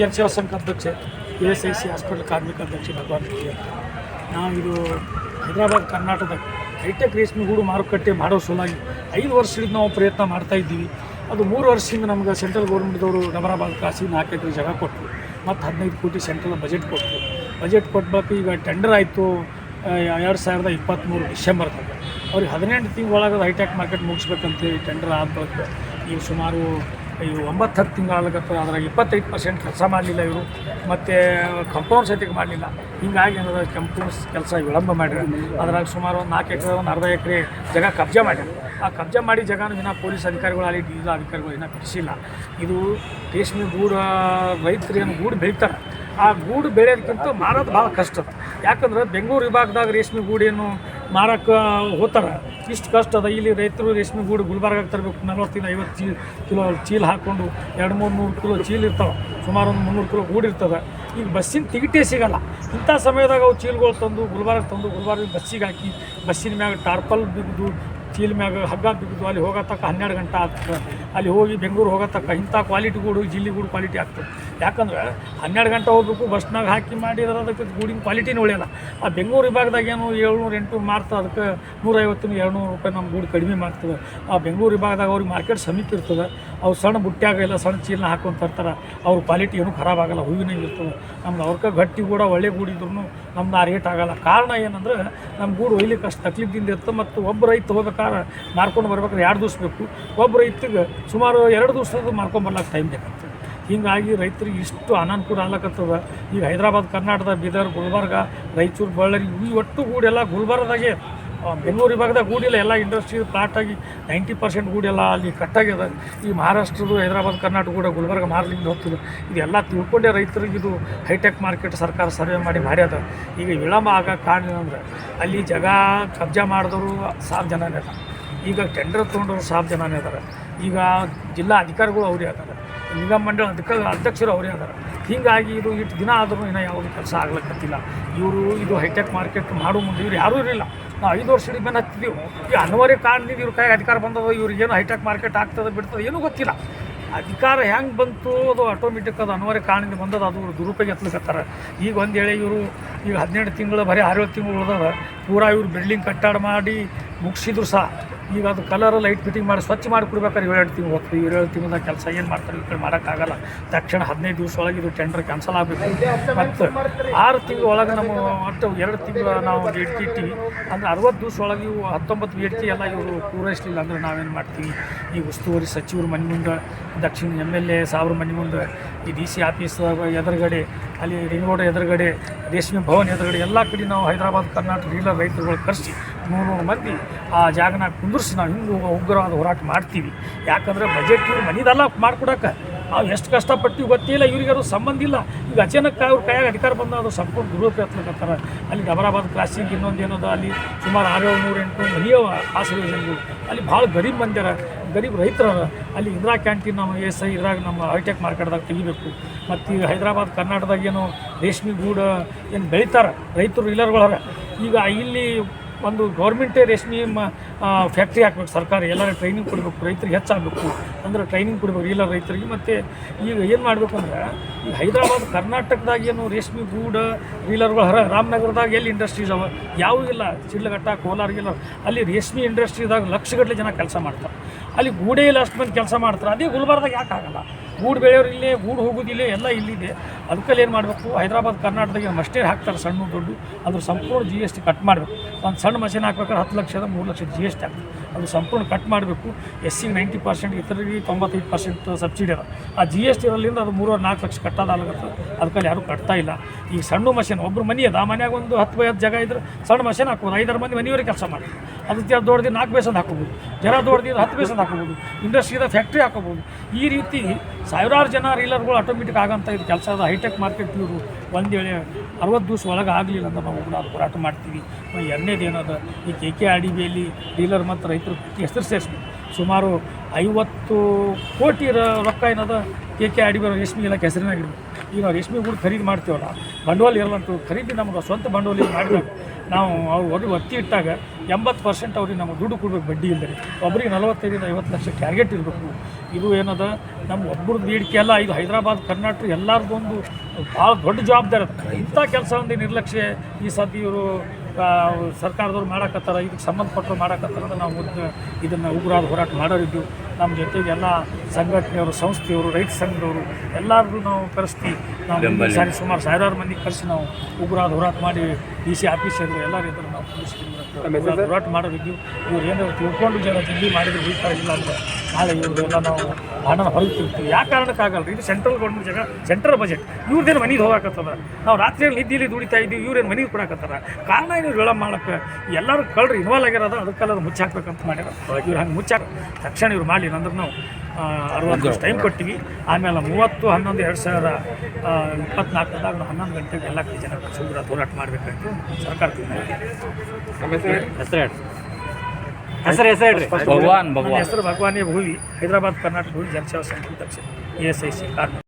ಜನಸೇವಾ ಸಂಘ ಅಧ್ಯಕ್ಷ, E S I C hospital ಕಾರ್ಮಿಕ ಅಧ್ಯಕ್ಷ ಭಗವಾನ್ ರೆಡ್ಡಿ ಅಂತ ನಾವು ಇದು ಹೈದರಾಬಾದ್, ಕರ್ನಾಟಕದ ಹೈಟೆಕ್ ರೇಷ್ಮೆ ಗೂಡು ಮಾರುಕಟ್ಟೆ ಮಾಡೋ ಸಲುವಾಗಿ ಐದು ವರ್ಷದಿಂದ ನಾವು ಪ್ರಯತ್ನ ಮಾಡ್ತಾ ಇದ್ದೀವಿ. ಅದು ಮೂರು ವರ್ಷದಿಂದ ನಮ್ಗೆ ಸೆಂಟ್ರಲ್ ಗೌರ್ಮೆಂಟ್ದವರು ನಮರಾಬಾದ್ ಕಾಸಿ ನಾಲ್ಕು ಜಾಗ ಕೊಟ್ಟರು ಮತ್ತು ಹದಿನೈದು ಕೋಟಿ ಸೆಂಟ್ರಲ್ ಬಜೆಟ್ ಕೊಟ್ಟರು ಬಜೆಟ್ ಕೊಟ್ಬೇಕು ಈಗ ಟೆಂಡರ್ ಆಯಿತು ಎರಡು ಸಾವಿರದ ಇಪ್ಪತ್ತ್ಮೂರು ಡಿಸೆಂಬರ್ದಾಗ ಅವ್ರಿಗೆ ಹದಿನೆಂಟು ತಿಂಗಳೊಳಗೆ ಹೈಟೆಕ್ ಮಾರ್ಕೆಟ್ ಮುಗಿಸ್ಬೇಕಂತೇಳಿ ಟೆಂಡರ್ ಆದ ಬಳಿಕ ಈಗ ಸುಮಾರು ಈ ಒಂಬತ್ತು ಹತ್ತು ತಿಂಗಳಾಗತ್ತ ಅದ್ರಾಗ ಇಪ್ಪತ್ತೈದು ಪರ್ಸೆಂಟ್ ಕೆಲಸ ಮಾಡಲಿಲ್ಲ ಇವರು. ಮತ್ತು ಕಂಪೌಂಡ್ ಸಹಿತ ಮಾಡಲಿಲ್ಲ. ಹಿಂಗಾಗಿ ಏನದ ಕಂಪೌಂಡ್ಸ್ ಕೆಲಸ ವಿಳಂಬ ಮಾಡ್ಯಾರ. ಅದ್ರಾಗ ಸುಮಾರು ಒಂದು ನಾಲ್ಕು ಎಕರೆ, ಒಂದು ಅರ್ಧ ಎಕರೆ ಜಾಗ ಕಬ್ಜಾ ಮಾಡ್ಯಾರ. ಆ ಕಬ್ಜಾ ಮಾಡಿ ಜಾಗನೂ ಇನ್ನೂ ಪೊಲೀಸ್ ಅಧಿಕಾರಿಗಳು ಅಲ್ಲಿ ಡಿ ಅಧಿಕಾರಿಗಳು ಇನ್ನೂ ಬಿಡಿಸಿಲ್ಲ ಇದು ರೇಷ್ಮೆ ಗೂಡು, ರೈತರು ಏನು ಗೂಡು ಬೆಳಿತಾರೆ. ಆ ಗೂಡು ಬೆಳೆಯೋದಕ್ಕಿಂತ ಮಾರೋದು ಭಾಳ ಕಷ್ಟ. ಯಾಕಂದ್ರೆ ಬೆಂಗಳೂರು ವಿಭಾಗದಾಗ ರೇಷ್ಮೆ ಗೂಡೇನು ಮಾರಕ್ಕೆ ಹೋಗ್ತಾರೆ. ಇಷ್ಟು ಕಷ್ಟ ಅದ. ಇಲ್ಲಿ ರೈತರು ರೇಷ್ಮೆ ಗೂಡು ಗುಲ್ಬರ್ಗಾಗೆ ತರಬೇಕು. ನಲ್ವತ್ತಿಂದ, ಐವತ್ತು ಚೀಲ ಕಿಲೋ ಚೀಲ ಹಾಕ್ಕೊಂಡು ಎರಡು ಮೂರು ನೂರು ಕಿಲೋ ಚೀಲ ಇರ್ತಾವೆ. ಸುಮಾರು ಒಂದು ಮುನ್ನೂರು ಕಿಲೋ ಗೂಡು ಇರ್ತದೆ. ಈಗ ಬಸ್ಸಿನ ಟಿಕೆಟೇ ಸಿಗಲ್ಲ. ಇಂಥ ಸಮಯದಾಗ ಅವು ಚೀಲಗಳು ತಂದು ಗುಲ್ಬರ್ಗ ತಂದು ಗುಲ್ಬರ್ಗ ಬಸ್ಸಿಗೆ ಹಾಕಿ ಬಸ್ಸಿನ ಮ್ಯಾಗ ಟಾರ್ಪಲ್ ಬಿದ್ದು ಚೀಲ ಮ್ಯಾಗ ಹಗ್ಗ ಬಿದ್ದು ಅಲ್ಲಿ ಹೋಗತಕ್ಕ ಹನ್ನೆರಡು ಗಂಟೆ ಆಗ್ತದೆ. ಅಲ್ಲಿ ಹೋಗಿ ಬೆಂಗಳೂರು ಹೋಗತಕ್ಕ ಇಂಥ ಕ್ವಾಲಿಟಿ ಗೂಡು, ಜಿಲ್ಲಿ ಗೂಡು ಕ್ವಾಲಿಟಿ ಆಗ್ತದೆ. ಯಾಕಂದ್ರೆ ಹನ್ನೆರಡು ಗಂಟೆ ಹೋಗ್ಬೇಕು ಬಸ್ನಾಗ ಹಾಕಿ ಮಾಡಿದ್ರೆ ಅದಕ್ಕೆ ಗೂಡಿನ ಕ್ವಾಲಿಟಿನೂ ಉಳಿಯಲ್ಲ. ಆ ಬೆಂಗಳೂರು ವಿಭಾಗದಾಗ ಏನು ಏಳ್ನೂರು ಎಂಟು ಮಾರ್ತು, ಅದಕ್ಕೆ ನೂರೈವತ್ತು, ಎರಡುನೂರು ರೂಪಾಯಿ ನಮ್ಮ ಗೂಡು ಕಡಿಮೆ ಮಾಡ್ತದೆ. ಆ ಬೆಂಗಳೂರು ವಿಭಾಗದಾಗ ಅವ್ರಿಗೆ ಮಾರ್ಕೆಟ್ ಸಮೀಪ ಇರ್ತದೆ. ಅವ್ರು ಸಣ್ಣ ಬುಟ್ಟ್ಯಾಗ ಇಲ್ಲ ಸಣ್ಣ ಚೀಲನ ಹಾಕೊಂಡು ತರ್ತಾರೆ, ಅವ್ರ ಕ್ವಾಲಿಟಿ ಏನು ಖರಾಬಾಗಲ್ಲ ಹೂವಿನಾಗ ಇರ್ತದೆ. ನಮ್ದು ಅವ್ರಕ್ಕೆ ಗಟ್ಟಿ ಕೂಡ ಒಳ್ಳೆ ಗೂಡಿದ್ರು ನಮ್ದು ಆ ರೇಟ್ ಆಗಲ್ಲ. ಕಾರಣ ಏನಂದ್ರೆ ನಮ್ಮ ಗೂಡು ಒಯ್ಲಿಕ್ಕೆ ಅಷ್ಟು ತಕ್ಲೀಫ್ದಿಂದ ಇರ್ತದೆ, ಮತ್ತು ಒಬ್ಬ ರೈತ ಹೋಗ್ಬೇಕಾದ್ರೆ ಮಾರ್ಕೊಂಡು ಬರ್ಬೇಕಾದ್ರೆ ಎರಡು ದಿವ್ಸ ಬೇಕು. ಒಬ್ಬ ರೈತಗೆ ಸುಮಾರು ಎರಡು ದಿವಸದ ಮಾರ್ಕೊಂಡು ಬರ್ಲಿಕ್ಕೆ ಟೈಮ್ ಬೇಕಾಗ್ತದೆ. ಹೀಗಾಗಿ ರೈತರಿಗೆ ಇಷ್ಟು ಅನಾನುಕೂಲ ಆಗ್ಲಕತ್ತದ. ಈಗ ಹೈದರಾಬಾದ್, ಕರ್ನಾಟಕ, ಬೀದರ್, ಗುಲ್ಬರ್ಗ, ರಾಯಚೂರು, ಬಳ್ಳಾರಿ, ಈ ಒಟ್ಟು ಎಲ್ಲ ಗುಲ್ಬರ್ಗದಾಗೆ ಬೆಂಗಳೂರು ವಿಭಾಗದಾಗ ಗೂಡಿಲ್ಲ. ಎಲ್ಲ ಇಂಡಸ್ಟ್ರಿ ಆಗಿ ನೈಂಟಿ ಪರ್ಸೆಂಟ್ ಗೂಡೆಲ್ಲ ಅಲ್ಲಿ ಕಟ್ಟಾಗ್ಯದ ಈ ಮಹಾರಾಷ್ಟ್ರದ್ದು, ಹೈದರಾಬಾದ್, ಕರ್ನಾಟಕ ಕೂಡ ಗುಲ್ಬರ್ಗ ಮಾರ್ಲಿಂದ ಹೋಗ್ತದೆ. ಇದೆಲ್ಲ ತಿಳ್ಕೊಂಡೆ ರೈತರಿಗೆ ಇದು ಹೈಟೆಕ್ ಮಾರ್ಕೆಟ್ ಸರ್ಕಾರ ಸರ್ವೆ ಮಾಡಿ ಮಾಡ್ಯದ ಈಗ ವಿಳಂಬ ಆಗ ಕಾರಣ ಏನಂದ್ರೆ, ಅಲ್ಲಿ ಜಗ ಕಬ್ಜಾ ಮಾಡಿದವರು ಸಾವಿರ ಜನನೇ ಈಗ ಟೆಂಡರ್ ತೊಗೊಂಡವ್ರು ಸಾಫ್ ಜನನೇ ಇದ್ದಾರೆ ಈಗ ಜಿಲ್ಲಾ ಅಧಿಕಾರಿಗಳು ಅವರೇ ಅದಾರ ನಿಗಮ ಮಂಡಳ ಅಧಿಕ ಅಧ್ಯಕ್ಷರು ಅವರೇ ಅದಾರ ಹೀಗಾಗಿ ಇದು ಇಷ್ಟು ದಿನ ಆದರೂ ಇನ್ನೂ ಯಾವುದೂ ಕೆಲಸ ಆಗ್ಲಕ್ಕತ್ತಿಲ್ಲ ಇವರು ಇದು ಹೈಟೆಕ್ ಮಾರ್ಕೆಟ್ ಮಾಡೋ ಮುಂದೆ ಇವ್ರು ಯಾರೂ ಇರಲಿಲ್ಲ. ನಾವು ಐದು ವರ್ಷದ ಮೇಲೆ ಹತ್ತಿದ್ದೀವಿ ಈ ಅನಿವಾರ್ಯ ಕಾರಣದಿಂದ ಇವ್ರ ಕೈಗೆ ಅಧಿಕಾರ ಬಂದದ ಇವ್ರಿಗೇನು ಹೈಟೆಕ್ ಮಾರ್ಕೆಟ್ ಆಗ್ತದೆ, ಬಿಡ್ತದೆ, ಏನೂ ಗೊತ್ತಿಲ್ಲ. ಅಧಿಕಾರ ಹೆಂಗೆ ಬಂತು ಅದು ಆಟೋಮೆಟಿಕ್ ಅದು ಅನಿವಾರ್ಯ ಕಾರಣದಿಂದ ಬಂದದ, ಅದು ದುರುಪಯೋಗ ಎತ್ತಲಿಕತ್ತಾರ ಈಗ ಒಂದು ಹೇಳಿ ಇವರು ಈಗ ಹದಿನೆಂಟು ತಿಂಗಳು, ಬರೀ ಆರೇಳು ತಿಂಗಳು ಉಳ್ದದ, ಪೂರಾ ಇವ್ರು ಬಿಲ್ಡಿಂಗ್ ಕಟ್ಟಾಡ ಮಾಡಿ ಮುಗಿಸಿದ್ರು ಸಹ ಈಗ ಅದು ಕಲರ್ ಲೈಟ್ ಫಿಟ್ಟಿಂಗ್ ಮಾಡಿ ಸ್ವಚ್ಛ ಮಾಡಿ ಕೊಡ್ಬೇಕಾದ್ರೆ ಏಳೆರಡು ತಿಂಗಳು ಹೋಗ್ತೀವಿ ಏಳು ತಿಂಗಳ ಕೆಲಸ ಏನು ಮಾಡ್ತಾರೆ ಈ ಕಡೆ ಮಾಡೋಕ್ಕಾಗಲ್ಲ ತಕ್ಷಣ ಹದಿನೈದು ದಿವಸ ಒಳಗೆ ಇದು ಟೆಂಡರ್ ಕ್ಯಾನ್ಸಲ್ ಆಗಬೇಕು. ಮತ್ತು ಆರು ತಿಂಗಳ ಒಳಗೆ ನಮ್ಮ ಒಟ್ಟು ಎರಡು ತಿಂಗಳು ನಾವು ಬೇಡಿಕೆ ಇಟ್ಟಿವಿ ಅಂದರೆ ಅರವತ್ತು ದಿವಸ ಒಳಗೆ ಇವು ಹತ್ತೊಂಬತ್ತು ಬೇಡಿಕೆ ಎಲ್ಲ ಇವರು ಪೂರೈಸಲಿಲ್ಲ ಅಂದರೆ ನಾವೇನು ಮಾಡ್ತೀವಿ? ಈ ಉಸ್ತುವಾರಿ ಸಚಿವರು ಮನೆ ಮುಂದೆ, ದಕ್ಷಿಣ ಎಂ ಎಲ್ ಎ ಸಾವಿರ ಮನೆ ಮುಂದೆ, ಈ ಡಿ ಸಿ ಆಫೀಸ್ ಎದುರುಗಡೆ, ಅಲ್ಲಿ ರಿಂಗ್ ರೋಡ್ ಎದುರುಗಡೆ, ರೇಷ್ಮೆ ಭವನ್ ಎದುರುಗಡೆ, ಎಲ್ಲ ಕಡೆ ನಾವು ಹೈದರಾಬಾದ್, ಕರ್ನಾಟಕ ಡೀಲರ್ ರೈತರುಗಳು ಕರೆಸಿ ನೂರು ನೂರು ಮಂದಿ ಆ ಜಾಗನ ಕುಂದಿರ್ಸಿ ನಾವು ಹಿಂಗೆ ಉಗ್ರವಾದ ಹೋರಾಟ ಮಾಡ್ತೀವಿ. ಯಾಕಂದ್ರೆ ಬಜೆಟ್ ಇವ್ರು ಮನಿದೆಲ್ಲ ಮಾಡ್ಕೊಡಕ್ಕೆ. ನಾವು ಎಷ್ಟು ಕಷ್ಟಪಟ್ಟಿವಿ ಗೊತ್ತಿಲ್ಲ ಇವ್ರಿಗೆ ಅದು ಸಂಬಂಧ ಇಲ್ಲ. ಈಗ ಅಚಾನಕ್ ಅವ್ರ ಕೈಯಾಗ ಅಧಿಕಾರ ಬಂದ ಅದು ಸಂಪೂರ್ಣ ದುರುಪಯೋಗ ಅಲ್ಲಿ ಡಬರಾಬಾದ್ ಕ್ರಾಸಿಂಗ್ ಇನ್ನೊಂದು ಏನದ, ಅಲ್ಲಿ ಸುಮಾರು ಆರು ನೂರು ಎಂಟು ಮನೆಯವ ಆಸರೆ ಜನರು ಅಲ್ಲಿ ಭಾಳ ಗರೀಬ್ ಮಂದಿರ ಗರೀಬ್ ರೈತರ ಅಲ್ಲಿ ಇಂದಿರಾ ಕ್ಯಾಂಟೀನ್ ನಮ್ಮ ಎಸ್ ಐ ಇದ್ರಾಗ ನಮ್ಮ ಹೈಟೆಕ್ ಮಾರ್ಕೆಟ್ದಾಗ ತೆಗಿಬೇಕು. ಮತ್ತು ಈಗ ಹೈದರಾಬಾದ್, ಕರ್ನಾಟಕದಾಗ ಏನು ರೇಷ್ಮೆ ಗೂಡು ಏನು ಬೆಳಿತಾರೆ, ರೈತರು ಇಲ್ಲರ್ಗಳರ. ಈಗ ಇಲ್ಲಿ ಒಂದು ಗೌರ್ಮೆಂಟೇ ರೇಷ್ಮೆ ಫ್ಯಾಕ್ಟ್ರಿ ಹಾಕ್ಬೇಕು, ಸರ್ಕಾರ. ಎಲ್ಲರೂ ಟ್ರೈನಿಂಗ್ ಕೊಡಬೇಕು, ರೈತರಿಗೆ ಹೆಚ್ಚಾಗಬೇಕು. ಅಂದ್ರೆ ಟ್ರೈನಿಂಗ್ ಕೊಡಬೇಕು ಇಲ್ಲ ರೈತರಿಗೆ. ಮತ್ತು ಈಗ ಏನು ಮಾಡಬೇಕು ಅಂದ್ರೆ, ಈ ಹೈದರಾಬಾದ್, ಕರ್ನಾಟಕದಾಗ ಏನು ರೇಷ್ಮೆ ಗೂಡ ರೀಲರ್ಗಳು ಹರ, ರಾಮನಗರದಾಗ ಎಲ್ಲಿ ಇಂಡಸ್ಟ್ರೀಸ್ ಅವ? ಯಾವೂ ಇಲ್ಲ. ಶಿಡ್ಲಘಟ್ಟ ಕೋಲಾರಿಗೆಲ್ಲ ಅಲ್ಲಿ ರೇಷ್ಮೆ ಇಂಡಸ್ಟ್ರಿದಾಗ ಲಕ್ಷಗಟ್ಟಲೆ ಜನ ಕೆಲಸ ಮಾಡ್ತಾರೆ. ಅಲ್ಲಿ ಗೂಡೇ ಇಲ್ಲ ಅಷ್ಟು ಮಂದಿ ಕೆಲಸ ಮಾಡ್ತಾರೆ. ಅದೇ ಗುಲ್ಬರ್ದಾಗ ಯಾಕೆ ಆಗಲ್ಲ? ಗೂಡು ಬೆಳೆಯೋರು ಇಲ್ಲೇ, ಗೂಡು ಹೋಗೋದಿಲ್ಲ ಎಲ್ಲ ಇಲ್ಲಿದೆ. ಅದಕ್ಕಲ್ಲಿ ಏನು ಮಾಡಬೇಕು? ಹೈದರಾಬಾದ್, ಕರ್ನಾಟಕದಾಗ ಅಷ್ಟೇ ಹಾಕ್ತಾರೆ ಸಣ್ಣ ದೊಡ್ಡ. ಅದ್ರ ಸಂಪೂರ್ಣ ಜಿ ಎಸ್ ಟಿ ಕಟ್ ಮಾಡಬೇಕು. ಒಂದು ಸಣ್ಣ ಮಷೀನ್ ಹಾಕ್ಬೇಕಾದ್ರೆ ಹತ್ತು ಲಕ್ಷದ, ಮೂರು ಲಕ್ಷ ಜಿ ಎಸ್ ಟಿ ಆಗ್ತದೆ. ಅದು ಸಂಪೂರ್ಣ ಕಟ್ ಮಾಡಬೇಕು. ಎಸ್ ಸಿಗೆ ನೈಂಟಿ ಪರ್ಸೆಂಟ್ ಇತರಿಗೆ ತೊಂಬತ್ತೈದು ಪರ್ಸೆಂಟ್ ಸಬ್ಸಿಡಿ ಅದ. ಆ ಜಿ ಎಸ್ ಟಿ ಇರೋದ್ರಿಂದ ಅದು ಮೂರು ನಾಲ್ಕು ಲಕ್ಷ ಕಟ್ಟೋದಾಗತ್ತೆ ಅದಕ್ಕಲ್ಲಿ ಯಾರೂ ಕಟ್ತಾ ಇಲ್ಲ. ಈಗ ಸಣ್ಣ ಮಷೀನ್ ಒಬ್ಬರು ಮನೆ ಅದ. ಆ ಮನ್ಯಾಗ ಒಂದು ಹತ್ತು ಬೈ ಹತ್ತು ಜಾಗ ಇದ್ರೆ ಸಣ್ಣ ಮಷೀನ್ ಹಾಕ್ಬೋದು. ಐದಾರು ಮಂದಿ ಮನೆಯವರಿಗೆ ಕೆಲಸ ಮಾಡಿ ಅದಕ್ಕೆ ದೊಡ್ಡದು ನಾಲ್ಕು ಬೇಸಂದು ಹಾಕೋಬೋದು ಜರ ದೊಡ್ಡದಿ ಹತ್ತು ಬೇಸಂದು ಹಾಕೋಬೋದು ಇಂಡಸ್ಟ್ರಿದ ಫ್ಯಾಕ್ಟ್ರಿ ಹಾಕೋಬೋದು ಈ ರೀತಿ ಸಾವಿರಾರು ಜನ ರೀಲರ್ಗಳು ಆಟೋಮೆಟಿಕ್ ಆಗಂತ ಇದು ಕೆಲಸ ಅದು. ಹೈಟೆಕ್ ಮಾರ್ಕೆಟ್ ಇವರು ಒಂದು ವೇಳೆ ಅರವತ್ತು ದಿವಸ ಒಳಗೆ ಆಗಲಿಲ್ಲ ಅಂದ್ರೆ ನಾವು ಕೂಡ ಅದು ಹೋರಾಟ ಮಾಡ್ತೀವಿ. ಎರಡನೇದು ಏನದ, ಈ ಕೆ ಕೆ ಆರ್ ಬಿಯಲ್ಲಿ ಡೀಲರ್ ಮತ್ತು ರೈತರು ಹೆಸರು ಸೇರಿಸ್ಬೇಕು. ಸುಮಾರು ಐವತ್ತು ಕೋಟಿ ರೊಕ್ಕ ಏನದ K K R D B ರೇಷ್ಮೆ ಇಲಾಖೆ ಹೆಸರಿನಾಗಿರ್ಬೇಕು ಈಗ ನಾವು ರೇಷ್ಮೆ ಕೂಡ ಖರೀದಿ ಮಾಡ್ತೀವಲ್ಲ, ಬಂಡವಾಳ ಇರಲ್ಲ ಅಂತ ಖರೀದಿ ನಮ್ಗೆ ಸ್ವಂತ ಬಂಡವಾಳ ಮಾಡಿದಾಗ ನಾವು ಅವ್ರು ಒಡ್ ಒತ್ತಿ ಇಟ್ಟಾಗ ಎಂಬತ್ತು ಪರ್ಸೆಂಟ್ ಅವ್ರಿಗೆ ನಮಗೆ ದುಡ್ಡು ಕೊಡ್ಬೇಕು ಬಡ್ಡಿ ಇಲ್ಲದೆ ಒಬ್ಬರಿಗೆ ನಲವತ್ತೈದರಿಂದ ಐವತ್ತು ಲಕ್ಷ ಟಾರ್ಗೆಟ್ ಇರಬೇಕು ಇದು ಏನದ? ನಮ್ಮ ಒಬ್ಬರದ್ದು ಬೇಡಿಕೆ ಅಲ್ಲ, ಇದು ಹೈದರಾಬಾದ್, ಕರ್ನಾಟಕ ಎಲ್ಲರದೊಂದು ಭಾಳ ದೊಡ್ಡ ಜವಾಬ್ದಾರಿ ಇಂಥ ಕೆಲಸ ಒಂದು ನಿರ್ಲಕ್ಷ್ಯ ಈ ಸದ್ಯ ಇವರು ಸರ್ಕಾರದವ್ರು ಮಾಡಕತ್ತಾರ, ಇದಕ್ಕೆ ಸಂಬಂಧಪಟ್ಟರು ಮಾಡಕತ್ತಾರ ನಾವು ಇದನ್ನು ಉಗ್ರಾದ ಹೋರಾಟ ಮಾಡೋರಿದ್ದೀವಿ. ನಮ್ಮ ಜೊತೆಗೆ ಎಲ್ಲ ಸಂಘಟನೆಯವರು ಸಂಸ್ಥೆಯವರು ರೈತ ಸಂಘದವರು ಎಲ್ಲರಿಗೂ ನಾವು ಕರೆಸ್ತಿ ನಾವು ಸರಿ ಸುಮಾರು ಸಾವಿರಾರು ಮಂದಿ ಕರೆಸಿ ನಾವು ಉಗ್ರಾದ ಹೋರಾಟ ಮಾಡಿ ಡಿ ಸಿ ಆಫೀಸರ್ ಎಲ್ಲರೂ ನಾವು ಉಗ್ರವಾದ ಹೋರಾಟ ಮಾಡೋದಿದ್ದು ಇವ್ರು ಏನು ತಿಳ್ಕೊಂಡು ಜನ ಜಲ್ದಿ ಮಾಡಿದ್ರೆ ಇಲ್ಲ ಅಂದರೆ ನಾಳೆ ಇವ್ರದ್ದೆಲ್ಲ ನಾವು ಹಣ ಹೊರಗೆ ಯಾವ ಕಾರಣಕ್ಕಾಗಲ್ಲ ಇದು ಸೆಂಟ್ರಲ್ ಗೌರ್ಮೆಂಟ್ ಜಾಗ ಸೆಂಟ್ರಲ್ ಬಜೆಟ್ ಇವ್ರದ್ದೇನು ಮನೆಗೆ ಹೋಗಾಕತ್ತದ ನಾವು ರಾತ್ರಿಯಲ್ಲಿ ನಿದ್ದೆಯಲ್ಲಿ ದುಡಿತಾ ಇದ್ದೀವಿ, ಇವ್ರೇನು ಮನೆಗೆ ಕೊಡಕತ್ತಾರ? ಕಾರಣ ಏನು ವಿಳಂಬ ಮಾಡಕ್ಕೆ? ಎಲ್ಲರೂ ಕಳ್ರು ಇನ್ವಾಲ್ವ್ ಆಗಿರೋದು ಅದಕ್ಕೆಲ್ಲ ಮುಚ್ಚಾಕ್ಬೇಕಂತ ಮಾಡ್ಯಾರ ಇವ್ರು ಹಂಗೆ ಮುಚ್ಚಾಕ ತಕ್ಷಣ ಇವ್ರು ಮಾಡಲಿ ಅಂದ್ರೆ ನಾವು ಅರವತ್ತು ವರ್ಷ ಟೈಮ್ ಕೊಟ್ಟಿವಿ. ಆಮೇಲೆ ಮೂವತ್ತು ಹನ್ನೊಂದು ಎರಡು ಸಾವಿರ ಇಪ್ಪತ್ನಾಲ್ಕದಾಗ ಹನ್ನೊಂದು ಗಂಟೆಗೆ ಎಲ್ಲ ಕಡೆ ಜನ ಸುಂದರ ಹೋರಾಟ ಮಾಡಬೇಕಾಯ್ತು. ಸರ್ಕಾರ ಹೆಸರು ಹೆಸರು ಹೆಸರು ಹೇಳ್ರಿ. ಭಗವಾನ್ ಭಗವಾನ್. ಹೆಸರು ಭಗವಾನೇ ಭೂವಿ. ಹೈದರಾಬಾದ್ ಕರ್ನಾಟಕ ಭೂವಿ ಜನಸೇವಾ ಸಂಘ ಅಧ್ಯಕ್ಷ ಎ ಎಸ್ ಐ ಸಿ ಕಾರ್ಮಿಕ.